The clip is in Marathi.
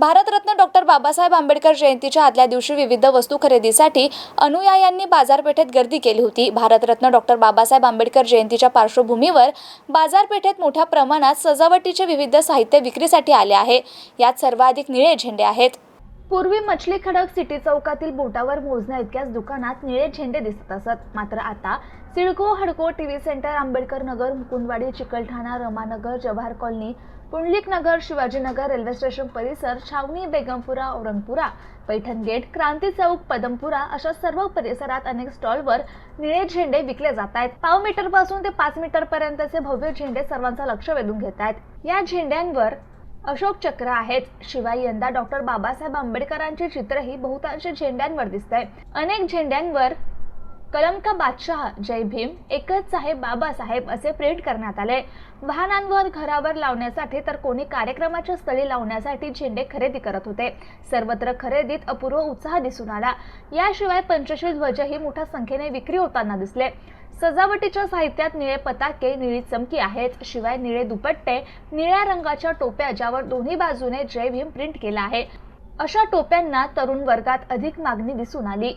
भारतरत्न डॉक्टर बाबासाहेब आंबेडकर जयंतीच्या आदल्या दिवशी विविध वस्तू खरेदीसाठी अनुयायांनी बाजारपेठेत गर्दी केली होती. भारतरत्न डॉक्टर बाबासाहेब आंबेडकर जयंतीच्या पार्श्वभूमीवर बाजारपेठेत मोठ्या प्रमाणात सजावटीचे विविध साहित्य विक्रीसाठी आले आहे. यात सर्वाधिक निळे झेंडे आहेत. पूर्वी मछली खडक सिटी चौकातील बोटावर मोजण्या इतक्याच दुकानात निळे झेंडे दिसत असत. मात्र आता सिडको हडको T V centre Ambedkar Nagar Mukundwadi Chikalthana Ramanagar Jawahar colony Pundalik Nagar Shivajinagar railway station परिसर छावणी बेगमपुरा औरंगपुरा पैठण गेट क्रांती चौक पदमपुरा अशा सर्व परिसरात अनेक स्टॉलवर निळे झेंडे विकले जात आहेत. पाव मीटरपासून ते पाच मीटर पर्यंतचे भव्य झेंडे सर्वांचं लक्ष वेधून घेत आहेत. या झेंड्यांवर अशोक चक्र आहेत. शिवाय यंदा डॉक्टर बाबासाहेब आंबेडकरांचे चित्रही बहुतांश झेंड्यांवर दिसतंय. अनेक झेंड्यांवर कलम का बादशाह जय भीम एकच साहेब बाबासाहेब असे प्रिंट करण्यात आले. वाहनांवर घरावर लावण्यासाठी तर कोणी कार्यक्रमाच्या स्थळी लावण्यासाठी झेंडे खरेदी करत होते. सर्वत्र खरेदीत अपूर्व उत्साह दिसून आला. याशिवाय पंचशील ध्वजही मोठ्या संख्येने विक्री होताना दिसले. सजावटीच्या साहित्यात निळे पताके निळी चमकी आहेत. शिवाय निळे दुपट्टे निळ्या रंगाच्या टोप्या ज्यावर दोन्ही बाजूने जय भीम प्रिंट केला आहे. अशा टोप्यांना तरुण वर्गात अधिक मागणी दिसून आली.